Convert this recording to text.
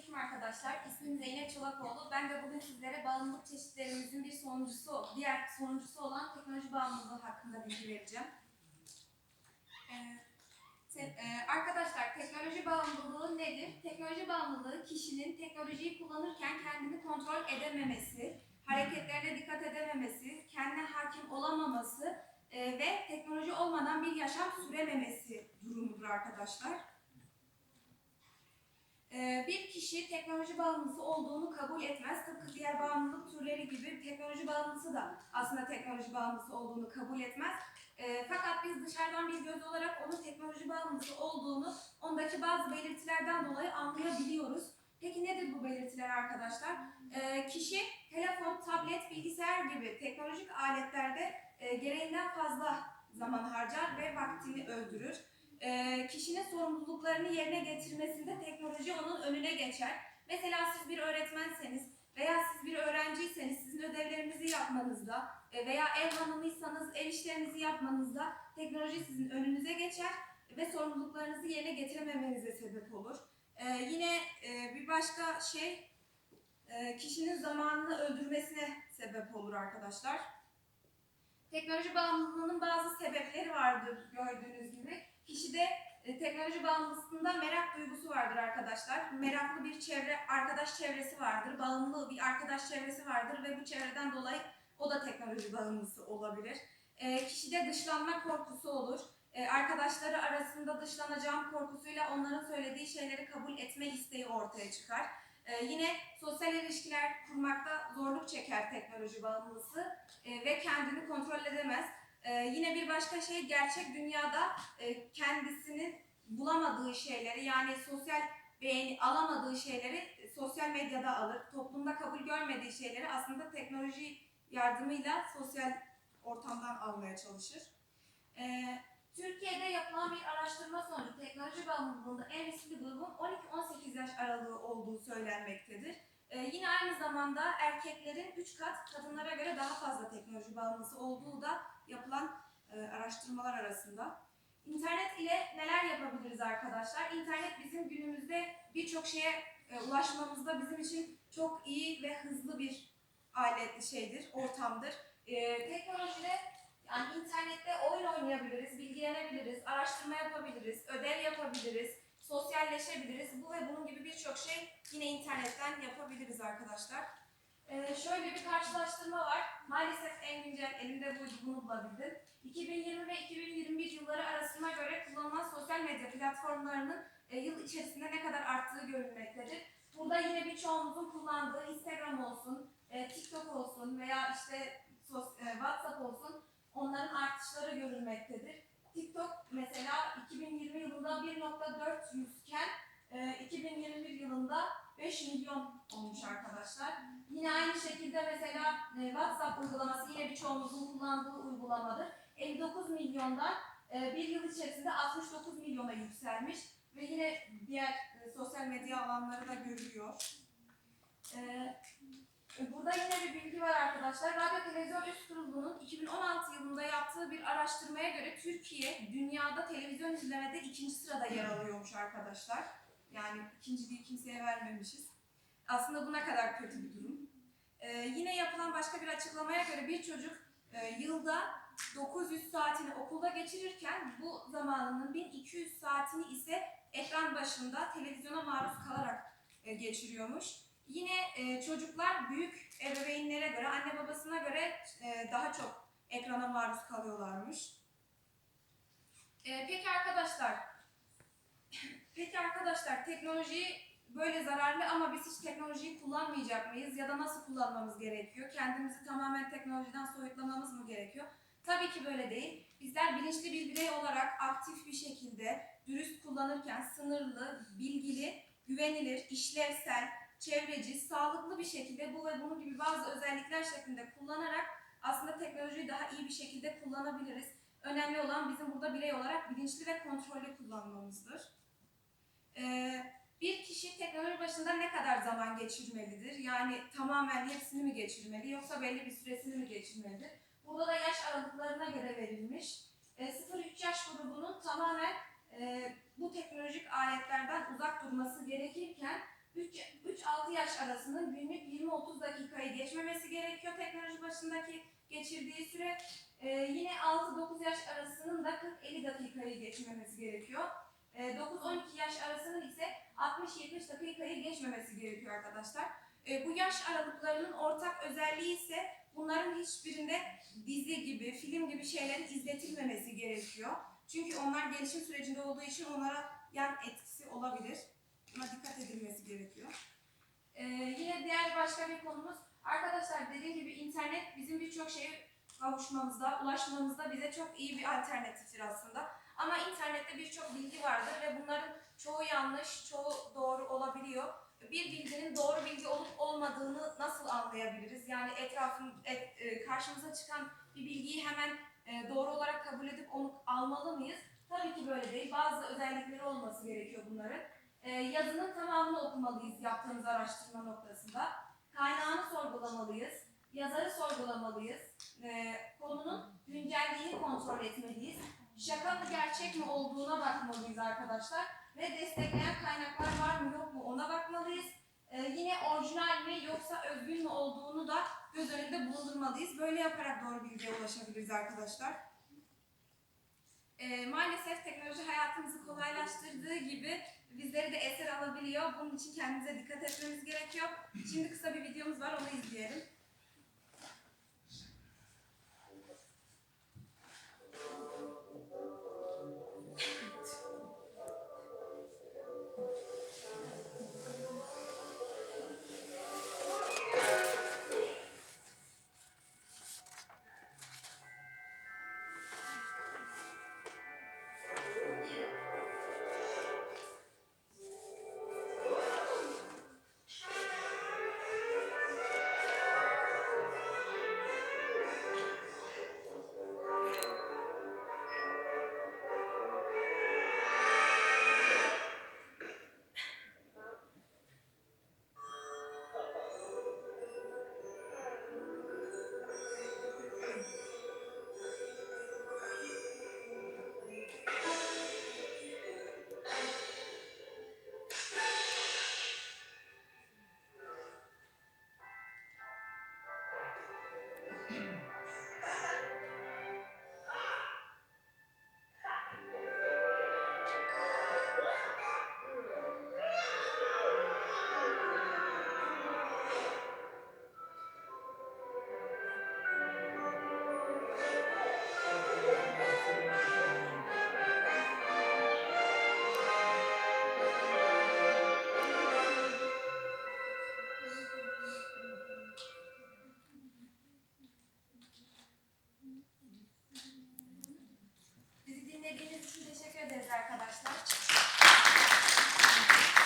Selamünaleyküm arkadaşlar. İsmim Zeynep Çolakoğlu. Ben de bugün sizlere bağımlılık çeşitlerimizin bir sonuncusu, diğer sonuncusu olan teknoloji bağımlılığı hakkında bilgi vereceğim. Ee, e, arkadaşlar teknoloji bağımlılığı nedir? Teknoloji bağımlılığı kişinin teknolojiyi kullanırken kendini kontrol edememesi, hareketlerine dikkat edememesi, kendine hakim olamaması e, ve teknoloji olmadan bir yaşam sürememesi durumudur arkadaşlar. Ee, bir kişi teknoloji bağımlısı olduğunu kabul etmez. Tıpkı diğer bağımlılık türleri gibi teknoloji bağımlısı da aslında teknoloji bağımlısı olduğunu kabul etmez. Ee, fakat biz dışarıdan bir göz olarak onun teknoloji bağımlısı olduğunu ondaki bazı belirtilerden dolayı anlayabiliyoruz. Peki nedir bu belirtiler arkadaşlar? Ee, kişi telefon, tablet, bilgisayar gibi teknolojik aletlerde e, gereğinden fazla zaman harcar ve vaktini öldürür e, kişinin sorumluluklarını yerine getirmesinde teknoloji onun önüne geçer. Mesela siz bir öğretmenseniz veya siz bir öğrenciyseniz sizin ödevlerinizi yapmanızda e, veya ev hanımıysanız ev işlerinizi yapmanızda teknoloji sizin önünüze geçer ve sorumluluklarınızı yerine getirememenize sebep olur. E, yine e, bir başka şey e, kişinin zamanını öldürmesine sebep olur arkadaşlar. Teknoloji bağımlılığının bazı sebepleri vardır gördüğünüz gibi. Kişide e, teknoloji bağımlılığında merak duygusu vardır arkadaşlar. Meraklı bir çevre, arkadaş çevresi vardır. Bağımlı bir arkadaş çevresi vardır ve bu çevreden dolayı o da teknoloji bağımlısı olabilir. E, kişide dışlanma korkusu olur. E, arkadaşları arasında dışlanacağım korkusuyla onların söylediği şeyleri kabul etme isteği ortaya çıkar. E, yine sosyal ilişkiler kurmakta zorluk çeker teknoloji bağımlısı e, ve kendini kontrol edemez. Ee, yine bir başka şey gerçek dünyada e, kendisinin bulamadığı şeyleri yani sosyal beğeni alamadığı şeyleri e, sosyal medyada alır. Toplumda kabul görmediği şeyleri aslında teknoloji yardımıyla sosyal ortamdan almaya çalışır. Ee, Türkiye'de yapılan bir araştırma sonucu teknoloji bağımlılığında en riskli grubun 12-18 yaş aralığı olduğu söylenmektedir. Ee, yine aynı zamanda erkeklerin 3 kat kadınlara göre daha fazla teknoloji bağımlısı olduğu da yapılan e, araştırmalar arasında. İnternet ile neler yapabiliriz arkadaşlar? İnternet bizim günümüzde birçok şeye e, ulaşmamızda bizim için çok iyi ve hızlı bir alet şeydir, ortamdır. E, teknolojide yani internette oyun oynayabiliriz, bilgilenebiliriz, araştırma yapabiliriz, ödev yapabiliriz, sosyalleşebiliriz. Bu ve bunun gibi birçok şey yine internetten yapabiliriz arkadaşlar. Ee, şöyle bir karşılaştırma var. Maalesef en güncel elimde buydu bunu bulabildim. 2020 ve 2021 yılları arasına göre kullanılan sosyal medya platformlarının e, yıl içerisinde ne kadar arttığı görülmektedir. Burada yine birçoğumuzun kullandığı Instagram olsun, e, TikTok olsun veya işte sos, e, WhatsApp olsun onların artışları görülmektedir. TikTok mesela 2020 yılında 1.400 iken e, 2021 yılında 5 milyon olmuş arkadaşlar. Yine aynı şekilde mesela e, WhatsApp uygulaması yine birçoğumuzun kullandığı uygulamadır. 59 milyondan e, bir yıl içerisinde 69 milyona yükselmiş ve yine diğer e, sosyal medya alanları da görülüyor. E, Burada yine bir bilgi var arkadaşlar. Radyo Televizyon Üst Kurulu'nun 2016 yılında yaptığı bir araştırmaya göre Türkiye dünyada televizyon izlemede ikinci sırada yer alıyormuş arkadaşlar. Yani ikinciliği kimseye vermemişiz. Aslında bu ne kadar kötü bir durum. Ee, yine yapılan başka bir açıklamaya göre bir çocuk e, yılda 900 saatini okulda geçirirken bu zamanının 1200 saatini ise ekran başında televizyona maruz kalarak e, geçiriyormuş. Yine e, çocuklar büyük ebeveynlere göre, anne babasına göre e, daha çok ekrana maruz kalıyorlarmış. E, peki arkadaşlar, peki arkadaşlar teknoloji böyle zararlı ama biz hiç teknolojiyi kullanmayacak mıyız ya da nasıl kullanmamız gerekiyor? Kendimizi tamamen teknolojiden soyutlamamız mı gerekiyor? Tabii ki böyle değil. Bizler bilinçli bir birey olarak aktif bir şekilde dürüst kullanırken sınırlı, bilgili, güvenilir, işlevsel, çevreci, sağlıklı bir şekilde bu ve bunun gibi bazı özellikler şeklinde kullanarak aslında teknolojiyi daha iyi bir şekilde kullanabiliriz. Önemli olan bizim burada birey olarak bilinçli ve kontrollü kullanmamızdır. Ee, bir kişi teknoloji başında ne kadar zaman geçirmelidir? Yani tamamen hepsini mi geçirmeli yoksa belli bir süresini mi geçirmelidir? Burada da yaş aralıklarına göre verilmiş. E, 0-3 yaş grubunun tamamen e, bu teknolojik aletlerden uzak durması gerekirken 3 dakikayı geçmemesi gerekiyor teknoloji başındaki geçirdiği süre. Ee, yine 6-9 yaş arasının da 40-50 dakikayı geçmemesi gerekiyor. Ee, 9-12 yaş arasının ise 60-70 dakikayı geçmemesi gerekiyor arkadaşlar. Ee, bu yaş aralıklarının ortak özelliği ise bunların hiçbirinde dizi gibi, film gibi şeylerin izletilmemesi gerekiyor. Çünkü onlar gelişim sürecinde olduğu için onlara yan etkisi olabilir. Buna dikkat edilmesi gerekiyor. Ee, yine diğer başka bir konumuz, arkadaşlar dediğim gibi internet bizim birçok şeye kavuşmamızda, ulaşmamızda bize çok iyi bir alternatiftir aslında. Ama internette birçok bilgi vardır ve bunların çoğu yanlış, çoğu doğru olabiliyor. Bir bilginin doğru bilgi olup olmadığını nasıl anlayabiliriz? Yani etrafın, et- e, karşımıza çıkan bir bilgiyi hemen e, doğru olarak kabul edip onu almalı mıyız? Tabii ki böyle değil. Bazı özellikleri olması gerekiyor bunların. E, yazının tamamını okumalıyız yaptığımız araştırma noktasında. Kaynağını sorgulamalıyız. Yazarı sorgulamalıyız. E, konunun güncelliğini kontrol etmeliyiz. Şaka mı gerçek mi olduğuna bakmalıyız arkadaşlar. Ve destekleyen kaynaklar var mı yok mu ona bakmalıyız. E, yine orijinal mi yoksa özgün mü olduğunu da göz önünde bulundurmalıyız. Böyle yaparak doğru bilgiye ulaşabiliriz arkadaşlar. E, maalesef teknoloji hayatımızı kolaylaştırdığı gibi bizleri de eser alabiliyor. Bunun için kendimize dikkat etmemiz gerekiyor. Şimdi kısa bir videomuz var onu izleyelim.